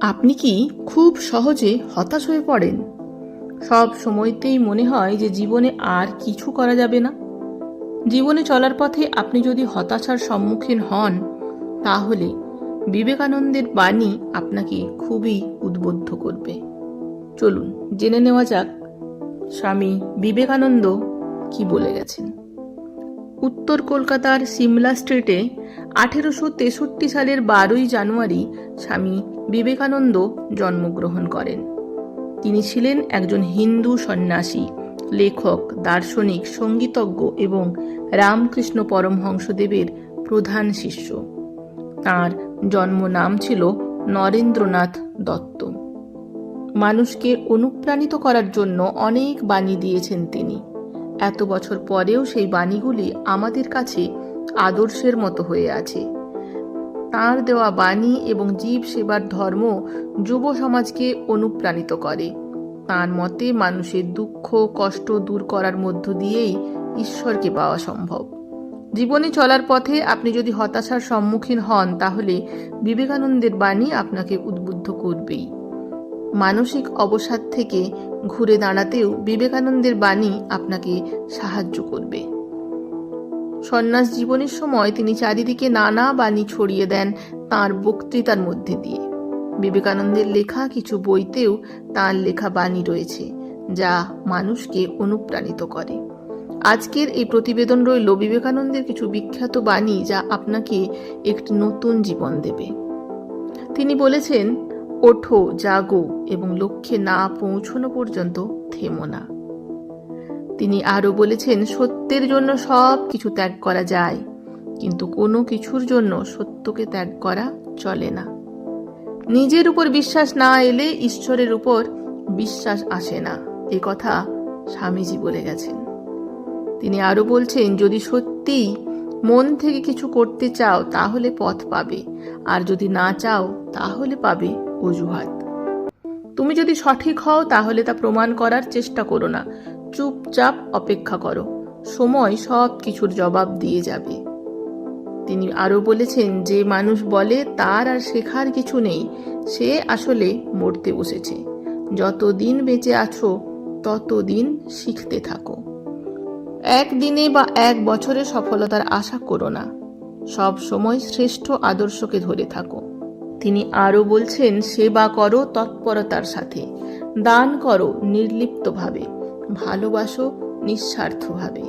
আপনি কি খুব সহজে হতাশ হয়ে পড়েন? সব সময়তেই মনে হয় যে জীবনে আর কিছু করা যাবে না। জীবনে চলার পথে আপনি যদি হতাশার সম্মুখীন হন, তাহলে বিবেকানন্দের বাণী আপনাকে খুবই উদ্বুদ্ধ করবে। চলুন, জেনে নেওয়া যাক স্বামী বিবেকানন্দ কি বলে গেছেন। উত্তর কলকাতার সিমলা স্ট্রিটে আঠেরোশো তেষট্টি সালের বারোই জানুয়ারি স্বামী বিবেকানন্দ জন্মগ্রহণ করেন। তিনি ছিলেন একজন হিন্দু সন্ন্যাসী, লেখক, দার্শনিক, সঙ্গীতজ্ঞ এবং রামকৃষ্ণ পরমহংসদেবের প্রধান শিষ্য। তার জন্ম নাম ছিল নরেন্দ্রনাথ দত্ত। মানুষকে অনুপ্রাণিত করার জন্য অনেক বাণী দিয়েছেন তিনি। এত বছর পরেও সেই বাণীগুলি আমাদের কাছে আদর্শের মতো হয়ে আছে। তাঁর দেওয়া বাণী এবং জীব সেবার ধর্ম যুব সমাজকে অনুপ্রাণিত করে। তাঁর মতে মানুষের দুঃখ, কষ্ট দূর করার মধ্য দিয়েই ঈশ্বরকে পাওয়া সম্ভব। জীবনে চলার পথে আপনি যদি হতাশার সম্মুখীন হন, তাহলে বিবেকানন্দের বাণী আপনাকে উদ্বুদ্ধ করবেই। মানসিক অবসাদ থেকে ঘুরে দাঁড়াতেও বিবেকানন্দের বাণী আপনাকে সাহায্য করবে। সন্ন্যাস জীবনের সময় তিনি চারিদিকে নানা বাণী ছড়িয়ে দেন তার বক্তৃতার মধ্যে দিয়ে। বিবেকানন্দের লেখা কিছু বইতেও তার লেখা বাণী রয়েছে, যা মানুষকে অনুপ্রাণিত করে। আজকের এই প্রতিবেদন রইল বিবেকানন্দের কিছু বিখ্যাত বাণী যা আপনাকে একটি নতুন জীবন দেবে। তিনি বলেছেন ওঠো, জাগো এবং লক্ষ্যে না পৌঁছনো পর্যন্ত থেমো না। তিনি আরও বলেছেন, সত্যের জন্য সব কিছু ত্যাগ করা যায়, কিন্তু কোনো কিছুর জন্য সত্যকে ত্যাগ করা চলে না। নিজের উপর বিশ্বাস না এলে ঈশ্বরের উপর বিশ্বাস আসে না, এ কথা স্বামীজি বলে গেছেন। তিনি আরও বলছেন, যদি সত্যিই মন থেকে কিছু করতে চাও তাহলে পথ পাবে, আর যদি না চাও তাহলে পাবে অজুহাত। তুমি যদি সঠিক হও, তাহলে তা প্রমাণ করার চেষ্টা করো না। চুপচাপ অপেক্ষা করো। সময় সব কিছুর জবাব দিয়ে যাবে। তিনি আরও বলেছেন, যে মানুষ বলে, তার আর শেখার কিছু নেই। সে আসলে মরতে বসেছে। যতদিন বেঁচে আছো, ততদিন শিখতে থাকো। একদিনে বা এক বছরে সফলতার আশা করো না। সব সময় শ্রেষ্ঠ আদর্শকে ধরে থাকো। তিনি আরও বলছেন, সেবা করো তৎপরতার সাথে। দান করো নির্লিপ্তভাবে। ভালোবাসো নিঃস্বার্থভাবে।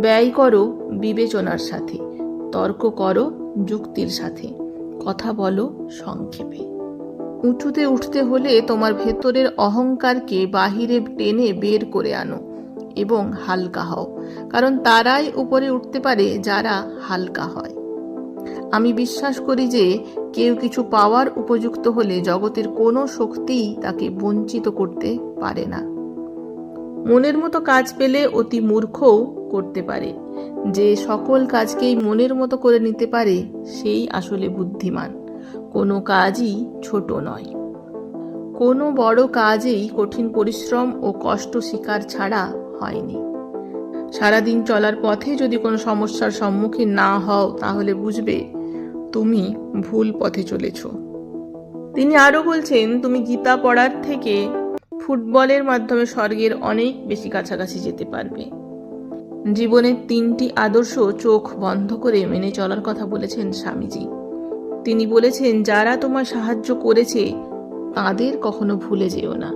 ব্যয় করো বিবেচনার সাথে। তর্ক করো যুক্তির সাথে। কথা বলো সংক্ষেপে। উঁচুতে উঠতে হলে তোমার ভেতরের অহংকারকে বাহিরে টেনে বের করে আনো এবং হালকা হও, কারণ তারাই উপরে উঠতে পারে যারা হালকা হয়। আমি বিশ্বাস করি যে কেউ কিছু পাওয়ার উপযুক্ত হলে জগতের কোনো শক্তিই তাকে বঞ্চিত করতে পারে না। মনের মতো কাজ পেলে অতি মূর্খও করতে পারে। যে সকল কাজকেই মনের মতো করে নিতে পারে, সেই আসলে বুদ্ধিমান। কোনো কাজই ছোট নয়। কোনো বড় কাজেই কঠিন পরিশ্রম ও কষ্ট স্বীকার ছাড়া হয়নি। সারাদিন চলার পথে যদি কোনো সমস্যার সম্মুখীন না হও, তাহলে বুঝবে তুমি ভুল পথে চলেছ। তিনি আরও বলছেন, তুমি গীতা পড়ার থেকে ফুটবলের মাধ্যমে স্বর্গের অনেক বেশি কাছাকাছি যেতে পারবে। জীবনের তিনটি আদর্শ চোখ বন্ধ করে মেনে চলার কথা বলেছেন স্বামীজি। তিনি বলেছেন, যারা তোমার সাহায্য করেছে, তাদের কখনো ভুলে যেও না।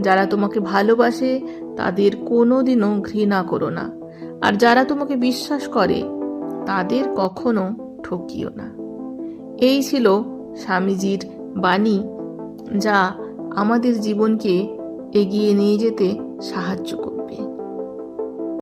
যারা তোমাকে ভালোবাসে তাদের কোনো দিনও ঘৃণা করো না। আর যারা তোমাকে বিশ্বাস করে, তাদের কখনো ঠকিও না। এই ছিল স্বামীজির বাণী, যা আমাদের জীবনকে এগিয়ে নিয়ে যেতে সাহায্য করবে।